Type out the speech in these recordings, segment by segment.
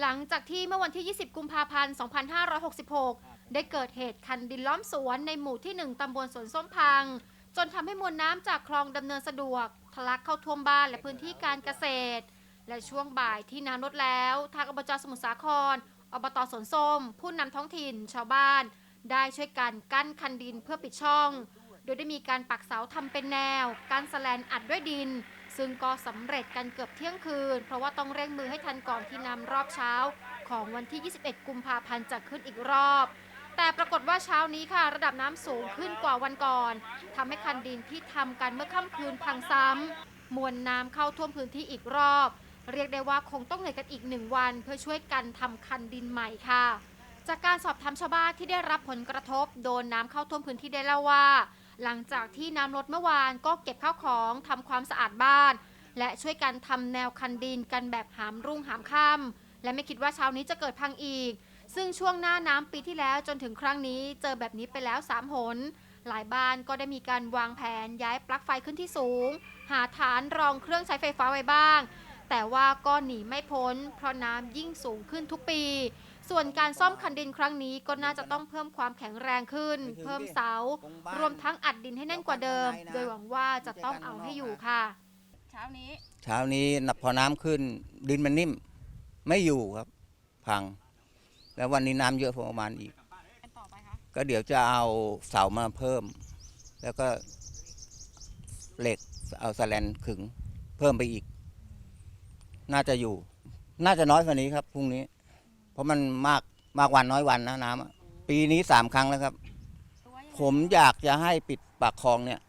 หลังจากที่เมื่อวันที่ 20 กุมภาพันธ์ 2566 ได้เกิดเหตุคันดินล้อมสวนในหมู่ที่ 1 ตำบลสวนส้มพัง จนทำให้มวลน้ำจากคลองดำเนินสะดวกทะลักเข้าท่วมบ้านและพื้นที่การเกษตร และช่วงบ่ายที่น้ำลดแล้ว ทางอบจสมุทรสาคร อบตสวนส้ม ผู้นำท้องถิ่น ชาวบ้าน ได้ช่วยกันกั้นคันดินเพื่อปิดช่อง โดยได้มีการปักเสาทำเป็นแนว กั้นสแลนอัดด้วยดิน ซึ่งก็สำเร็จกันเกือบเที่ยงคืน เพราะว่าต้องเร่งมือให้ทันก่อนที่น้ำรอบเช้า ของวันที่ 21 กุมภาพันธ์จะขึ้นอีกรอบ แต่ปรากฏว่าเช้านี้ค่ะ ระดับน้ำสูงขึ้นกว่าวันก่อนทำให้คันดินที่ทำกันเมื่อค่ำคืนพังซ้ำมวลน้ำเข้าท่วมพื้นที่อีกรอบ เรียกได้ว่าคงต้องเหนื่อยกันอีกหนึ่งวัน เพื่อช่วยกันทำคันดินใหม่ค่ะ จากการสอบถามชาวบ้านที่ได้รับผลกระทบ โดนน้ำเข้าท่วมพื้นที่ได้เล่าว่า หลังจากที่น้ำลดเมื่อวานก็เก็บข้าวของทำความสะอาดบ้าน และช่วยกันทำแนวคันดินกันแบบหามรุ่งหามค่ำและไม่คิดว่าเช้านี้จะเกิดพังอีก ซึ่งช่วงหน้าน้ำปีที่แล้วจนถึงครั้งนี้เจอแบบนี้ไปแล้ว3หนหลายบ้านก็ได้มีการวางแผนย้ายปลั๊กไฟขึ้นที่สูง หาฐานรองเครื่องใช้ไฟฟ้าไว้บ้าง แต่ว่าก็หนีไม่พ้น เพราะน้ำยิ่งสูงขึ้นทุกปี ส่วนการซ่อมคันดินครั้งนี้ก็น่าจะต้องเพิ่มความแข็งแรงขึ้น เพิ่มเสา รวมทั้งอัดดินให้แน่นกว่าเดิม โดยหวังว่าจะต้องเอาให้อยู่ค่ะ เช้านี้ เช้านี้พอน้ำขึ้นดินมันนิ่ม ไม่อยู่ครับ พัง แล้ววันนี้น้ำเยอะพอประมาณอีก กันต่อไปคะ ก็เดี๋ยวจะเอาเสามาเพิ่ม แล้วก็เหล็กเอาสแลนขึง เพิ่มไปอีก น่าจะอยู่ น่าจะน้อยกว่านี้ครับพรุ่งนี้ เพราะมันมากมากวันน้อยวันนะน้ำอะปีนี้สามครั้งแล้วครับตัวยังไงผมอยากจะให้ปิดปากคลองเนี่ย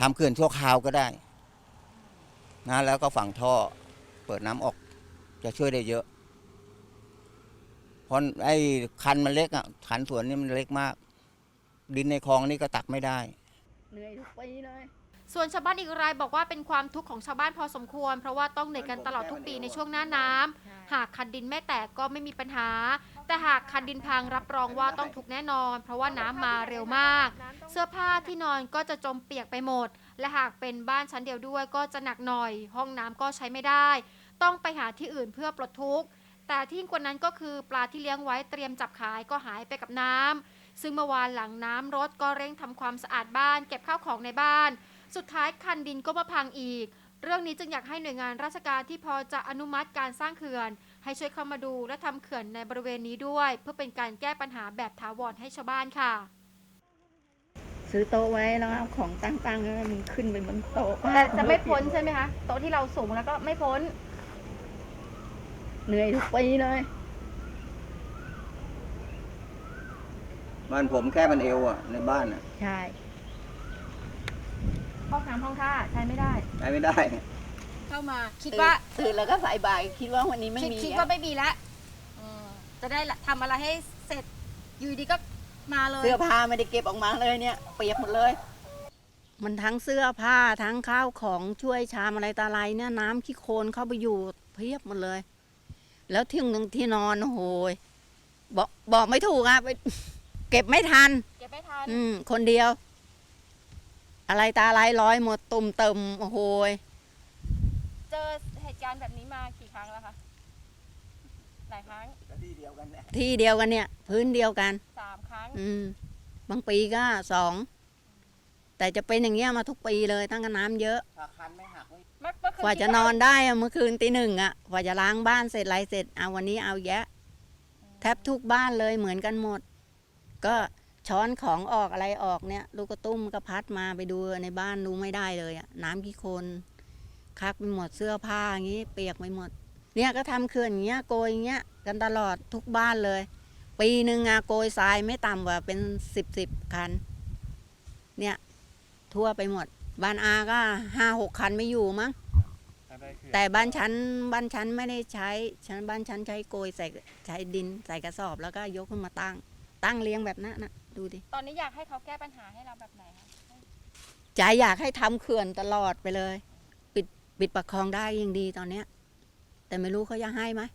ทำเขื่อนชั่วคราวก็ได้นะแล้วก็ฝังท่อเปิดน้ำออกจะช่วยได้เยอะเพราะไอ้คันมันเล็กอะคันสวนนี่มันเล็กมาก ดินในคลองนี่ก็ตักไม่ได้ เหนื่อยทุกปีเลย ส่วนชาวบ้านอีกรายบอกว่าเป็นความทุกข์ของชาวบ้านพอสมควร เพราะว่าต้องเหนื่อยกันตลอดทุกปีในช่วงหน้าน้ำ หากคันดินไม่แตกก็ไม่มีปัญหา แต่หากคันดินพังรับรองว่าต้องทุกข์แน่นอน เพราะว่าน้ำมาเร็วมาก เสื้อผ้าที่นอนก็จะจมเปียกไปหมด และหากเป็นบ้านชั้นเดียวด้วยก็จะหนักหน่อย ห้องน้ำก็ใช้ไม่ได้ ต้องไปหาที่อื่นเพื่อปลดทุกข์ แต่ที่ยิ่งกว่านั้นก็คือปลาที่เลี้ยงไว้เตรียมจับขายก็หายไปกับน้ำซึ่งเมื่อวานหลังน้ำรดก็เร่งทำความสะอาดบ้าน เก็บข้าวของในบ้าน สุดท้ายคันดินก็มาพังอีกเรื่องนี้จึงอยากให้หน่วยงานราชการที่พอจะอนุมัติการสร้างเขื่อน ให้ช่วยเข้ามาดูและทำเขื่อนในบริเวณนี้ด้วย เพื่อเป็นการแก้ปัญหาแบบถาวรให้ชาวบ้านค่ะ ซื้อโต๊ะไว้แล้วเอาของตั้งๆแล้วมันขึ้นไปบนโต๊ะแต่จะไม่พ้นใช่ไหมคะโต๊ะที่เราสูงแล้วก็ไม่พ้น เหนื่อยทุกปีเลย บ้านผมแค่มันเอวอะ ในบ้านอะ ใช่ ห้องน้ำห้องท่าใช้ไม่ได้ ใช้ไม่ได้ เข้ามาคิดว่าตื่นแล้วก็สายบ่ายคิดว่าวันนี้ไม่คิดมีคิดอะว่าไม่มีแล้วอืมจะได้ทำอะไรให้เสร็จอยู่ดีก็มาเลย เสื้อผ้าไม่ได้เก็บออกมาเลยเนี่ยเปียกหมดเลย มันทั้งเสื้อผ้าทั้งข้าวของช่วยชามอะไรตาอะไรเนี่ยน้ำขี้โคลนเข้าไปอยู่เพียบหมดเลย แล้วที่หนึ่งที่นอนโอ้โหยบอกบอกไม่ถูกอะไป เก็บไม่ทัน เก็บไม่ทันอืมคนเดียว อะไรตาอะไรร้อยหมดตุ่มเติมโอ้โหยเจอเหตุการณ์แบบนี้มากี่ครั้งแล้วคะหลายครั้งที่เดียวกันแหละที่เดียวกันเนี่ย พื้นเดียวกัน สามครั้งอืม บางปีก็สอง แต่จะเป็นอย่างเงี้ยมาทุกปีเลยตั้งแต่น้ำเยอะ ถ้าคันไม่หักไม่เมื่อเมื่อคืกว่าจะนอนได้อะเมื่อคืนตีหนึ่งอะกว่าจะล้างบ้านเสร็จอะไรเสร็จเอาวันนี้เอาแยะ แทบทุกบ้านเลยเหมือนกันหมด ก็ ช้อนของออกอะไรออกเนี่ยลูกกระตุ้มก็พัดมาไปดูในบ้านดูไม่ได้เลยอะน้ำขี้โคลนคักไปหมดเสื้อผ้าอย่างงี้ เปียกไปหมด เนี่ยก็ทำเขื่อนอย่างเงี้ยโกยอย่างเงี้ยกันตลอดทุกบ้านเลย ปีหนึ่งอะโกยทรายไม่ต่ำกว่าเป็นสิบสิบคัน เนี่ยทั่วไปหมด บ้านอาก็ห้าหกคันไม่อยู่มั้งแต่บ้านฉันบ้านฉันไม่ได้ใช้ฉันบ้านฉันใช้โกยใส่ใช้ดินใส่กระสอบแล้วก็ยกขึ้นมาตั้ง ตั้งเลี้ยงแบบนั้นนะ ดูดิตอนนี้อยากให้เขาแก้ปัญหาให้เราแบบไหนคะใจอยากให้ทำเขื่อนตลอดไปเลย ปิดปิดประคองได้ยิ่งดีตอนเนี้ย แต่ไม่รู้เขาจะให้ไหมอ